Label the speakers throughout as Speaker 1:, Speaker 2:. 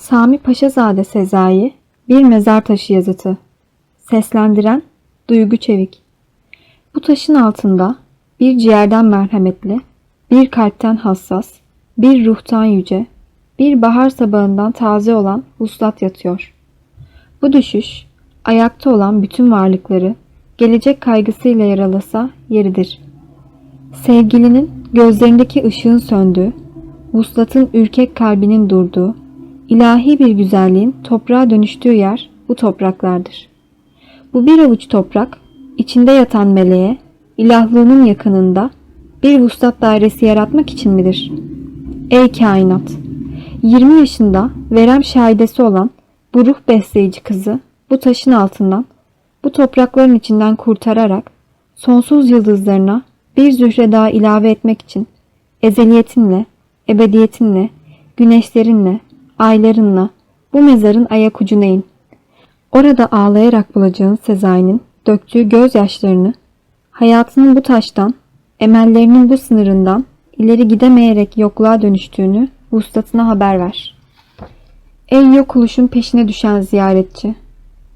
Speaker 1: Sami Paşazade Sezai Bir Mezar Taşı Yazıtı Seslendiren Duygu Çevik Bu taşın altında bir ciğerden merhametli, bir kalpten hassas, bir ruhtan yüce, bir bahar sabahından taze olan vuslat yatıyor. Bu düşüş, ayakta olan bütün varlıkları gelecek kaygısıyla yaralasa yeridir. Sevgilinin gözlerindeki ışığın söndüğü, vuslatın ürkek kalbinin durduğu, ilahi bir güzelliğin toprağa dönüştüğü yer bu topraklardır. Bu bir avuç toprak, içinde yatan meleğe, ilahlığının yakınında bir vuslat dairesi yaratmak için midir? Ey kainat! 20 yaşında verem şahidesi olan bu ruh besleyici kızı bu taşın altından, bu toprakların içinden kurtararak sonsuz yıldızlarına bir zühre daha ilave etmek için ezeliyetinle, ebediyetinle, güneşlerinle, aylarınla bu mezarın ayak ucuna in. Orada ağlayarak bulacağın Sezai'nin döktüğü gözyaşlarını hayatının bu taştan, emellerinin bu sınırından ileri gidemeyerek yokluğa dönüştüğünü vuslatına haber ver. Ey yok oluşun peşine düşen ziyaretçi!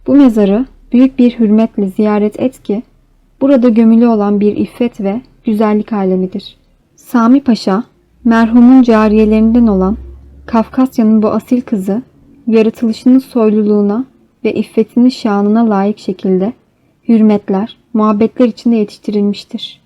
Speaker 1: Bu mezarı büyük bir hürmetle ziyaret et ki burada gömülü olan bir iffet ve güzellik alemidir. Sami Paşa, merhumun cariyelerinden olan Kafkasya'nın bu asil kızı, yaratılışının soyluluğuna ve iffetinin şanına layık şekilde hürmetler, muhabbetler içinde yetiştirilmiştir.